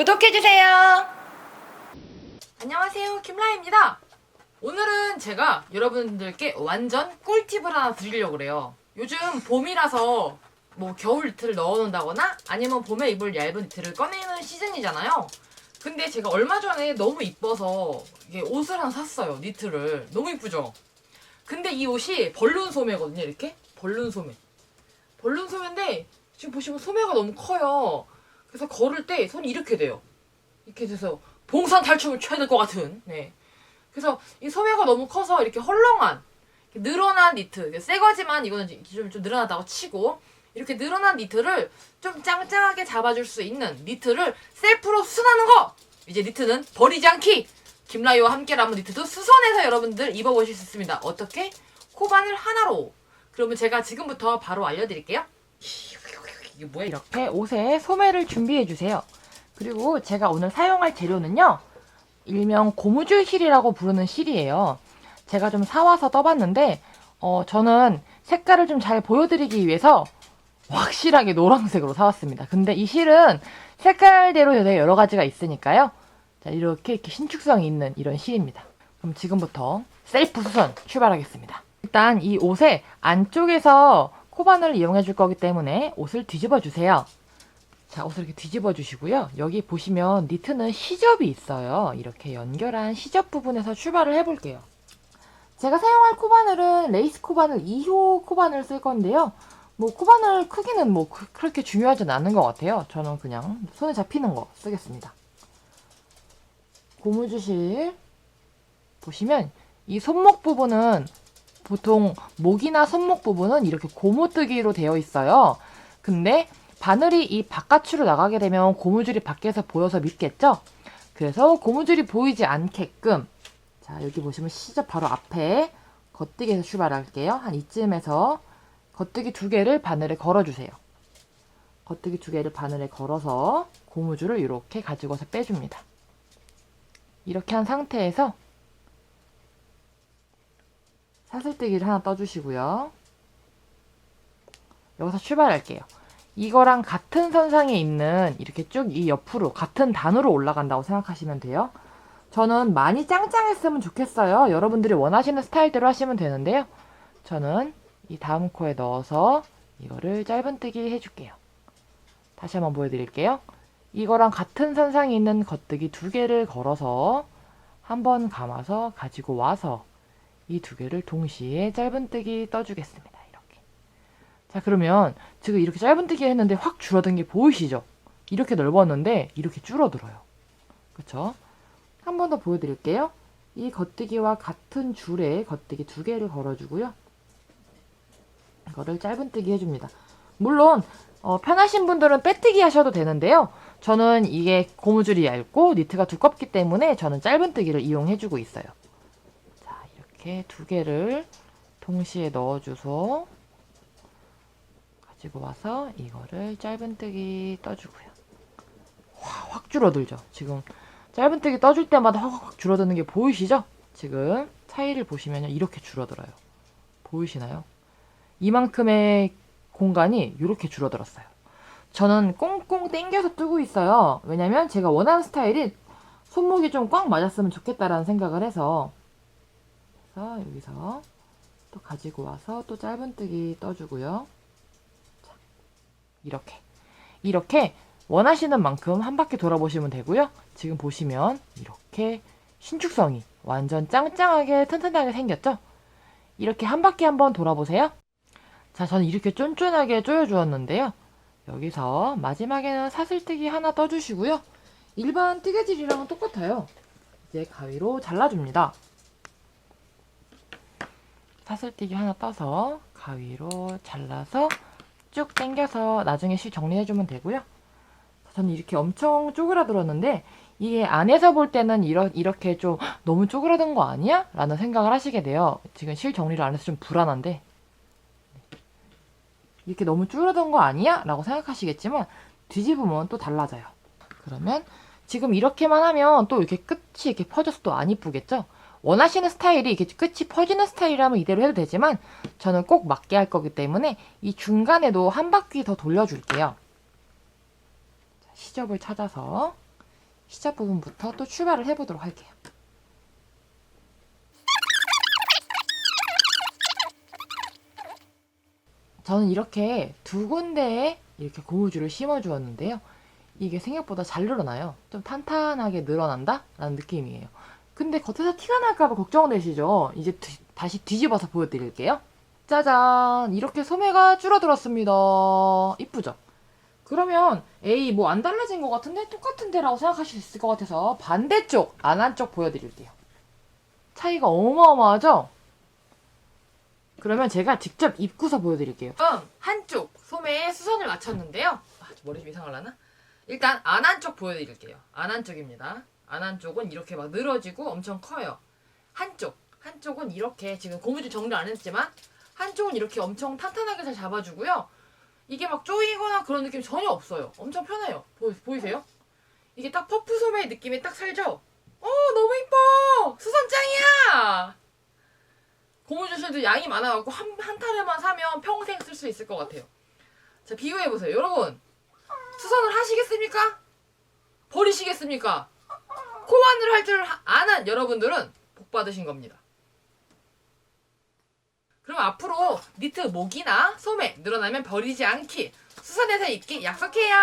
구독해주세요. 안녕하세요. 김라입니다. 오늘은 제가 여러분들께 완전 꿀팁을 하나 드리려고 그래요. 요즘 봄이라서 뭐 겨울 니트를 넣어놓는다거나 아니면 봄에 입을 얇은 니트를 꺼내는 시즌이잖아요. 근데 제가 얼마 전에 너무 이뻐서 옷을 하나 샀어요. 니트를. 너무 이쁘죠? 근데 이 옷이 벌룬 소매거든요 이렇게? 벌룬 소매. 벌룬 소매인데 지금 보시면 소매가 너무 커요 그래서 걸을 때 손이 이렇게 돼요 이렇게 돼서 봉산 탈춤을 춰야 될 것 같은. 네. 그래서 이 소매가 너무 커서 이렇게 헐렁한 이렇게 늘어난 니트. 새 거지만 이거는 좀, 좀 늘어나다고 치고 이렇게 늘어난 니트를 좀 짱짱하게 잡아줄 수 있는 니트를 셀프로 수선하는 거. 이제 니트는 버리지 않기. 김라이와 함께라면 니트도 수선해서 여러분들 입어보실 수 있습니다. 어떻게? 코바늘 하나로. 그러면 제가 지금부터 바로 알려드릴게요. 뭐야? 이렇게 옷에 소매를 준비해 주세요. 그리고 제가 오늘 사용할 재료는요. 일명 고무줄 실이라고 부르는 실이에요. 제가 좀 사와서 떠봤는데 어, 저는 색깔을 좀 잘 보여드리기 위해서 확실하게 노란색으로 사왔습니다. 근데 이 실은 색깔대로 되게 여러 가지가 있으니까요. 자, 이렇게, 이렇게 신축성이 있는 이런 실입니다. 그럼 지금부터 셀프 수선 출발하겠습니다. 일단 이 옷의 안쪽에서 코바늘을 이용해 줄 거기 때문에 옷을 뒤집어 주세요. 자, 옷을 이렇게 뒤집어 주시고요. 여기 보시면 니트는 시접이 있어요. 이렇게 연결한 시접 부분에서 출발을 해볼게요. 제가 사용할 코바늘은 레이스 코바늘 2호 코바늘을 쓸 건데요. 뭐 코바늘 크기는 뭐 그- 그렇게 중요하진 않은 것 같아요. 저는 그냥 손에 잡히는 거 쓰겠습니다. 고무줄실 보시면 이 손목 부분은 보통 목이나 손목 부분은 이렇게 고무뜨기로 되어 있어요. 근데 바늘이 이 바깥으로 나가게 되면 고무줄이 밖에서 보여서 밉겠죠? 그래서 고무줄이 보이지 않게끔 자 여기 보시면 시접 바로 앞에 겉뜨기에서 출발할게요. 한 이쯤에서 겉뜨기 두 개를 바늘에 걸어주세요. 겉뜨기 두 개를 바늘에 걸어서 고무줄을 이렇게 가지고서 빼줍니다. 이렇게 한 상태에서 사슬뜨기를 하나 떠주시고요. 여기서 출발할게요. 이거랑 같은 선상에 있는 이렇게 쭉 이 옆으로 같은 단으로 올라간다고 생각하시면 돼요. 저는 많이 짱짱했으면 좋겠어요. 여러분들이 원하시는 스타일대로 하시면 되는데요. 저는 이 다음 코에 넣어서 이거를 짧은뜨기 해줄게요. 다시 한번 보여드릴게요. 이거랑 같은 선상에 있는 겉뜨기 두 개를 걸어서 한번 감아서 가지고 와서 이 두 개를 동시에 짧은뜨기 떠주겠습니다. 이렇게. 자 그러면 지금 이렇게 짧은뜨기 했는데 확 줄어든 게 보이시죠? 이렇게 넓었는데 이렇게 줄어들어요. 그쵸? 한번 더 보여드릴게요. 이 겉뜨기와 같은 줄에 겉뜨기 두 개를 걸어주고요. 이거를 짧은뜨기 해줍니다. 물론 어, 편하신 분들은 빼뜨기 하셔도 되는데요. 저는 이게 고무줄이 얇고 니트가 두껍기 때문에 저는 짧은뜨기를 이용해주고 있어요. 자 이렇게 두 개를 동시에 넣어줘서 가지고 와서 이거를 짧은뜨기 떠주고요. 와, 확 줄어들죠. 지금 짧은뜨기 떠줄 때마다 확, 확 줄어드는 게 보이시죠? 지금 차이를 보시면 이렇게 줄어들어요. 보이시나요? 이만큼의 공간이 이렇게 줄어들었어요. 저는 꽁꽁 땡겨서 뜨고 있어요. 왜냐면 제가 원하는 스타일이 손목이 좀 꽉 맞았으면 좋겠다라는 생각을 해서 그래서 여기서 또 가지고 와서 또 짧은뜨기 떠주고요. 자, 이렇게 이렇게 원하시는 만큼 한 바퀴 돌아보시면 되고요. 지금 보시면 이렇게 신축성이 완전 짱짱하게 튼튼하게 생겼죠? 이렇게 한 바퀴 한번 돌아보세요. 자, 저는 이렇게 쫀쫀하게 조여주었는데요. 여기서 마지막에는 사슬뜨기 하나 떠주시고요. 일반 뜨개질이랑은 똑같아요. 이제 가위로 잘라줍니다. 사슬뜨기 하나 떠서 가위로 잘라서 쭉 당겨서 나중에 실 정리해주면 되고요. 저는 이렇게 엄청 쪼그라들었는데 이게 안에서 볼 때는 이러, 이렇게 좀 "헉, 너무 쪼그라든 거 아니야? 라는 생각을 하시게 돼요. 지금 실 정리를 안 해서 좀 불안한데 이렇게 너무 줄어든 거 아니야? 라고 생각하시겠지만 뒤집으면 또 달라져요. 그러면 지금 이렇게만 하면 또 이렇게 끝이 이렇게 퍼져서 또 안 이쁘겠죠? 원하시는 스타일이 이렇게 끝이 퍼지는 스타일이라면 이대로 해도 되지만 저는 꼭 맞게 할 거기 때문에 이 중간에도 한 바퀴 더 돌려줄게요. 자, 시접을 찾아서 시작 부분부터 또 출발을 해보도록 할게요. 저는 이렇게 두 군데에 이렇게 고무줄을 심어 주었는데요. 이게 생각보다 잘 늘어나요. 좀 탄탄하게 늘어난다? 라는 느낌이에요. 근데 겉에서 티가 날까봐 걱정되시죠? 이제 뒤- 다시 뒤집어서 보여드릴게요. 짜잔! 이렇게 소매가 줄어들었습니다. 이쁘죠? 그러면 에이 뭐 안 달라진 것 같은데 똑같은데 라고 생각하실 수 있을 것 같아서 반대쪽 안 한쪽 보여드릴게요. 차이가 어마어마하죠? 그러면 제가 직접 입고서 보여드릴게요. 그럼 한쪽 소매에 수선을 맞췄는데요. 아, 저 머리 좀 이상하려나? 일단 안 한쪽 보여드릴게요. 안 한쪽입니다. 안 한 쪽은 이렇게 막 늘어지고 엄청 커요. 한쪽 한쪽은 이렇게 지금 고무줄 정리 안 했지만 한쪽은 이렇게 엄청 탄탄하게 잘 잡아주고요. 이게 막 쪼이거나 그런 느낌 전혀 없어요. 엄청 편해요. 보, 보이세요? 이게 딱 퍼프 소매의 느낌이 딱 살죠? 어 너무 이뻐! 수선 짱이야! 고무줄도 양이 많아갖고 한, 한 타르만 사면 평생 쓸 수 있을 것 같아요. 자 비교해보세요. 여러분 수선을 하시겠습니까? 버리시겠습니까? 코만을 할 줄 아는 여러분들은 복 받으신 겁니다. 그럼 앞으로 니트 목이나 소매 늘어나면 버리지 않기 수선해서 입기 약속해요.